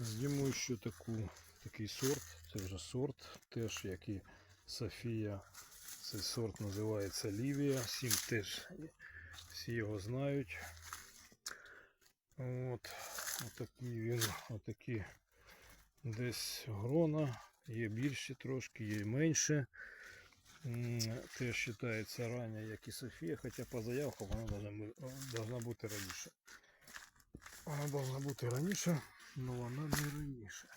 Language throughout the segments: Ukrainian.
Зніму ще таку, такий сорт, це вже сорт, теж як і Софія. Цей сорт називається Лівія. Всім теж всі його знають. От, отакий він, отакі десь грона, є більші трошки, є менше. Теж вважається рання, як і Софія, хоча по заявкам вона должна бути раніше. Вона должна бути раніше, але вона не раніше.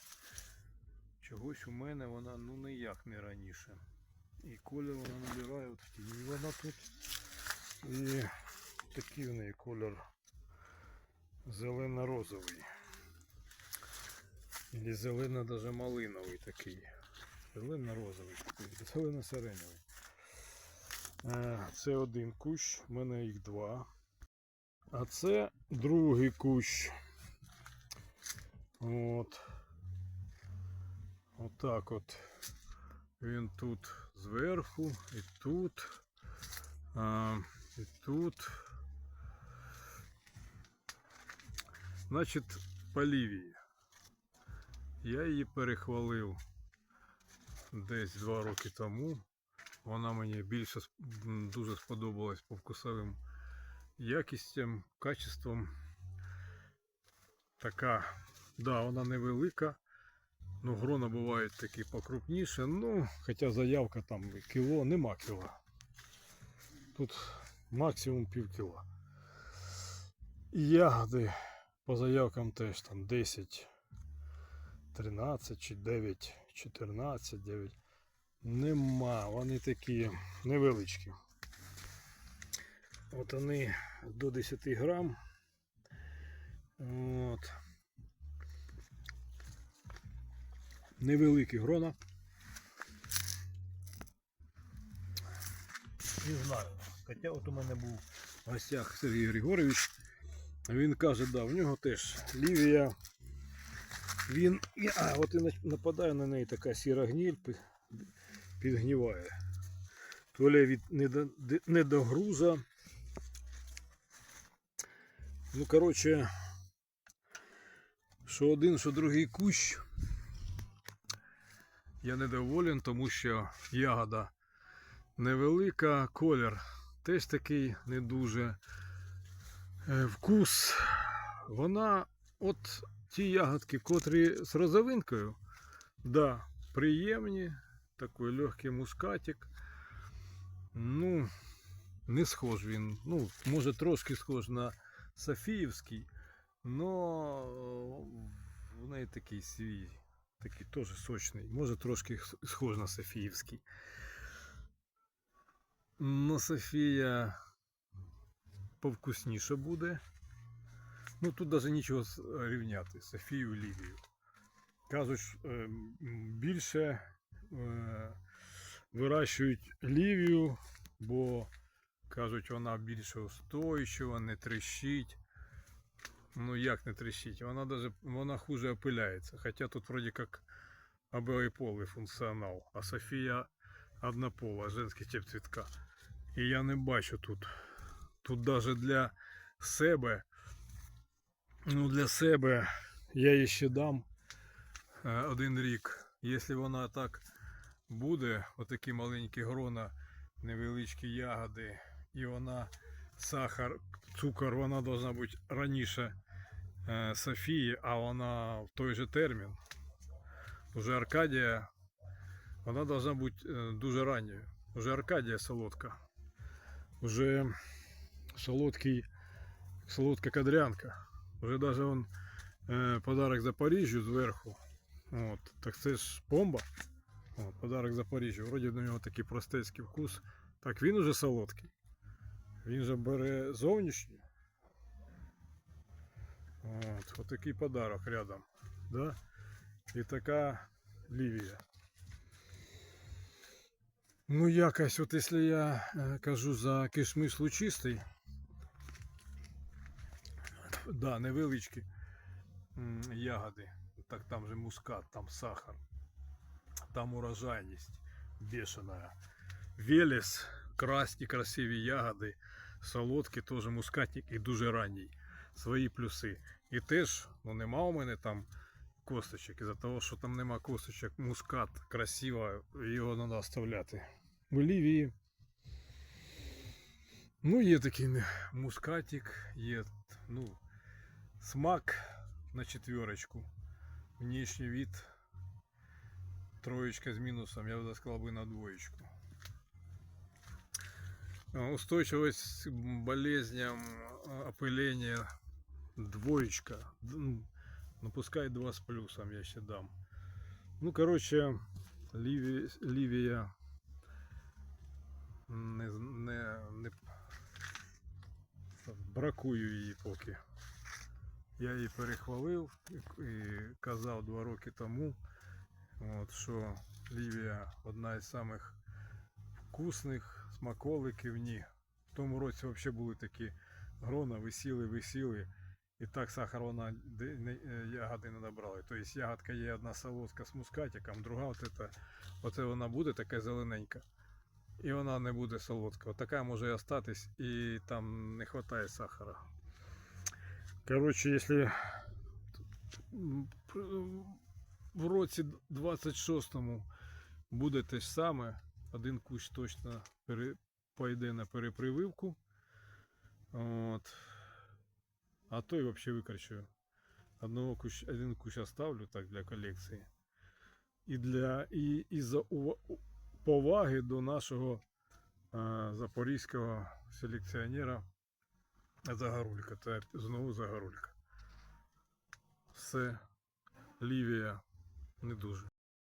Чогось у мене вона ну ніяк не раніше. І колір вона набирає от в тіні вона тут. І такий в неї колір зелено-розовий. Или зелено даже малиновий такий. Зелено-розовий зелено-сиреневий. Е, Це один кущ, в мене їх два. А це другий кущ. От. Отак от. Він тут зверху і тут. А, і тут. Значить, по лівії. Я її перехвалив десь два роки тому. Вона мені більше дуже сподобалась по вкусовим якістям, качеством. Така, да, вона невелика. Ну, грона бувають такі покрупніше. Ну, хоча заявка там кіло, нема кіла. Тут максимум пів кіла. Ягоди по заявкам теж там 10, 13 чи 9, 14, 9. Нема, вони такі невеличкі. От вони до 10 грам. От. Невеликі грона. Не знаю. Хоча от у мене був в гостях Сергій Григорович. Він каже, да, в нього теж лівія. Він. А, от і нападає на неї така сіра гніль, підгніває. То ли від недогруза. Ну, коротше, що один, що другий кущ. Я недоволен, тому що ягода невелика, колір теж такий не дуже. Е, Вкус. Вона от ті ягодки, котрі з розовинкою, да, приємні, такий легкий мускатик. Ну, не схож він. Ну, може трошки схож на Софіївський, но в неї такий свій, такий теж сочний. Може трошки схож на Софіївський. Но Софія повкусніше буде. Ну тут навіть нічого рівняти. Софію Лівію. Кажуть, е, більше е, вирощують лівію, бо кажуть, вона більше устойчива, не трещить. Ну як не трещить? Вона даже вона хуже опиляється. Хоча тут вроді як обоеполий функціонал, а Софія однопола, женський тип цвітка. І я не бачу тут. Тут даже для себе, ну для себе я їй ще дам е, один рік. Якщо вона так буде, отакі маленькі грона, невеличкі ягоди, і вона сахар, цукор, вона должна бути раніше е, Софії, а вона в той же термін. Уже Аркадія, вона должна бути е, дуже ранньою. Уже Аркадія солодка. Уже солодкий, солодка кадрянка. Уже даже он е, подарок Запоріжжю зверху. От, так це ж бомба. От, подарок Запоріжжю. Вроді до нього такий простецький вкус. Так він уже солодкий. Він же бере зовнішнє. От, от такий подарок рядом. Да? І така лівія. Ну, якось, от якщо я е, кажу за кишмиш лучистий, да, невеличкі ягоди. Так там же мускат, там сахар, там урожайність бешеная. Велес, красні красиві ягоди, солодкі, теж мускатник і дуже ранній. Свої плюси. І теж, ну нема у мене там косточок. Із-за того, що там нема косточок, мускат красиво, його треба оставляти. В Лівії. Ну, є такий мускатик, є ну, смак на четверочку. Внешний вид троечка з мінусом, я бы сказал бы на двоечку. А, Устойчивость к болезням, а, опыления двоечка. Д- ну, Ну пускай два с плюсом я ще дам. Ну, короче, Ліві, Лівія не, з- не, не бракую її поки. Я її перехвалив і, і казав два роки тому, от, що Лівія одна із самих вкусних смаколиків. Ні. В тому році взагалі були такі грона, висіли, висіли. І так сахар вона е, ягоди не набрали. Тобто ягодка є одна солодка з мускатиком, друга от это, оце вона буде така зелененька. І вона не буде солодка. От така може і остатись, і там не вистачає сахара. Коротше, якщо в році 26-му буде те ж саме, один кущ точно пере, пойде на перепрививку. От. А то і взагалі викорчую. Одного кущ, один кущ оставлю так для колекції. І для і, і за поваги до нашого е, запорізького селекціонера Загорулька. Це знову Загорулька. Все. Лівія не дуже.